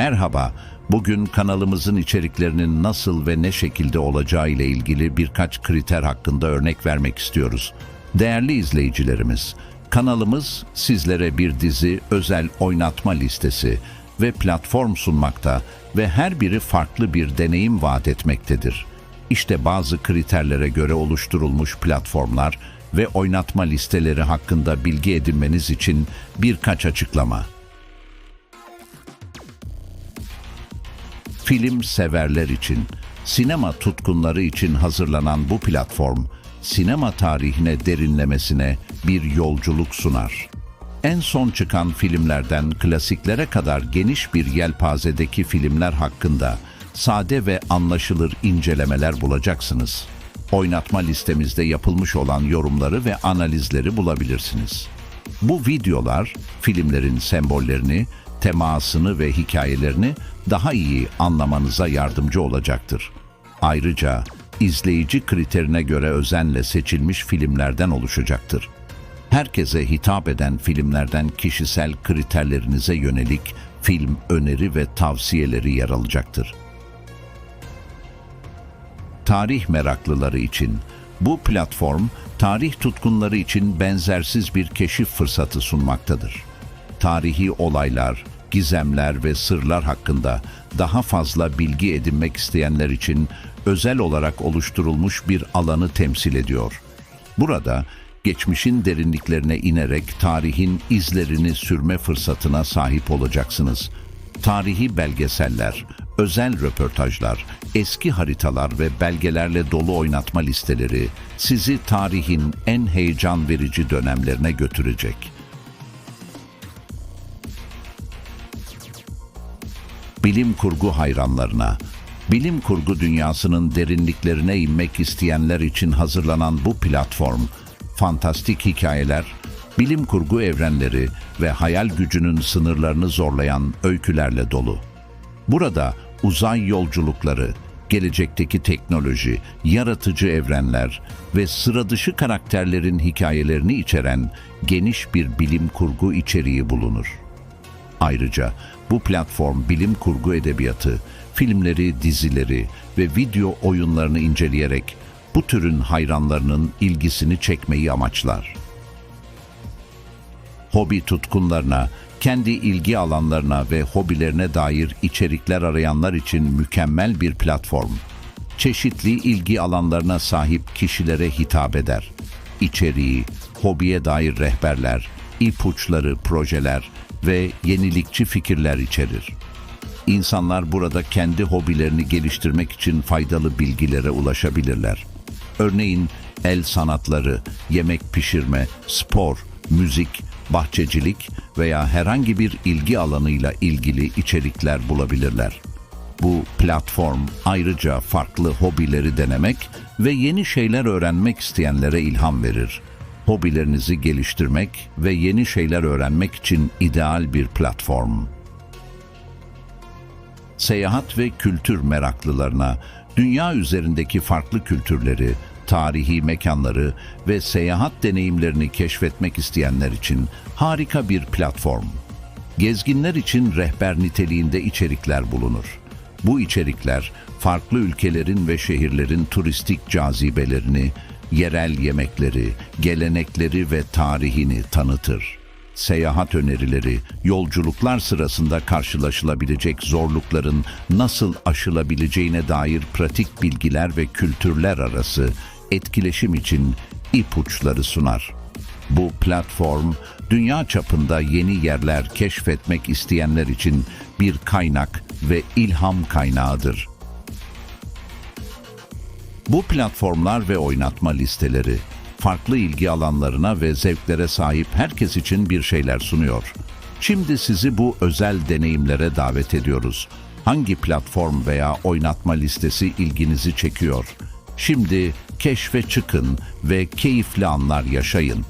Merhaba, bugün kanalımızın içeriklerinin nasıl ve ne şekilde olacağı ile ilgili birkaç kriter hakkında örnek vermek istiyoruz. Değerli izleyicilerimiz, kanalımız sizlere bir dizi özel oynatma listesi ve platform sunmakta ve her biri farklı bir deneyim vaat etmektedir. İşte bazı kriterlere göre oluşturulmuş platformlar ve oynatma listeleri hakkında bilgi edinmeniz için birkaç açıklama. Film severler için, sinema tutkunları için hazırlanan bu platform, sinema tarihine derinlemesine bir yolculuk sunar. En son çıkan filmlerden klasiklere kadar geniş bir yelpazedeki filmler hakkında sade ve anlaşılır incelemeler bulacaksınız. Oynatma listemizde yapılmış olan yorumları ve analizleri bulabilirsiniz. Bu videolar filmlerin sembollerini, temasını ve hikayelerini daha iyi anlamanıza yardımcı olacaktır. Ayrıca izleyici kriterine göre özenle seçilmiş filmlerden oluşacaktır. Herkese hitap eden filmlerden kişisel kriterlerinize yönelik film öneri ve tavsiyeleri yer alacaktır. Tarih meraklıları için bu platform tarih tutkunları için benzersiz bir keşif fırsatı sunmaktadır. Tarihi olaylar, gizemler ve sırlar hakkında daha fazla bilgi edinmek isteyenler için özel olarak oluşturulmuş bir alanı temsil ediyor. Burada geçmişin derinliklerine inerek tarihin izlerini sürme fırsatına sahip olacaksınız. Tarihi belgeseller, özel röportajlar, eski haritalar ve belgelerle dolu oynatma listeleri sizi tarihin en heyecan verici dönemlerine götürecek. Bilim kurgu hayranlarına, bilim kurgu dünyasının derinliklerine inmek isteyenler için hazırlanan bu platform, fantastik hikayeler, bilim kurgu evrenleri ve hayal gücünün sınırlarını zorlayan öykülerle dolu. Burada uzay yolculukları, gelecekteki teknoloji, yaratıcı evrenler ve sıra dışı karakterlerin hikayelerini içeren geniş bir bilim kurgu içeriği bulunur. Ayrıca bu platform bilim kurgu edebiyatı, filmleri, dizileri ve video oyunlarını inceleyerek bu türün hayranlarının ilgisini çekmeyi amaçlar. Hobi tutkunlarına, kendi ilgi alanlarına ve hobilerine dair içerikler arayanlar için mükemmel bir platform. Çeşitli ilgi alanlarına sahip kişilere hitap eder. İçeriği, hobiye dair rehberler, ipuçları, projeler ve yenilikçi fikirler içerir. İnsanlar burada kendi hobilerini geliştirmek için faydalı bilgilere ulaşabilirler. Örneğin el sanatları, yemek pişirme, spor, müzik, bahçecilik veya herhangi bir ilgi alanıyla ilgili içerikler bulabilirler. Bu platform ayrıca farklı hobileri denemek ve yeni şeyler öğrenmek isteyenlere ilham verir hobilerinizi geliştirmek ve yeni şeyler öğrenmek için ideal bir platform. Seyahat ve kültür meraklılarına dünya üzerindeki farklı kültürleri, tarihi mekanları ve seyahat deneyimlerini keşfetmek isteyenler için harika bir platform. Gezginler için rehber niteliğinde içerikler bulunur. Bu içerikler farklı ülkelerin ve şehirlerin turistik cazibelerini, yerel yemekleri, gelenekleri ve tarihini tanıtır. Seyahat önerileri, yolculuklar sırasında karşılaşılabilecek zorlukların nasıl aşılabileceğine dair pratik bilgiler ve kültürler arası etkileşim için ipuçları sunar. Bu platform, dünya çapında yeni yerler keşfetmek isteyenler için bir kaynak ve ilham kaynağıdır. Bu platformlar ve oynatma listeleri farklı ilgi alanlarına ve zevklere sahip herkes için bir şeyler sunuyor. Şimdi sizi bu özel deneyimlere davet ediyoruz. Hangi platform veya oynatma listesi ilginizi çekiyor? Şimdi keşfe çıkın ve keyifli anlar yaşayın.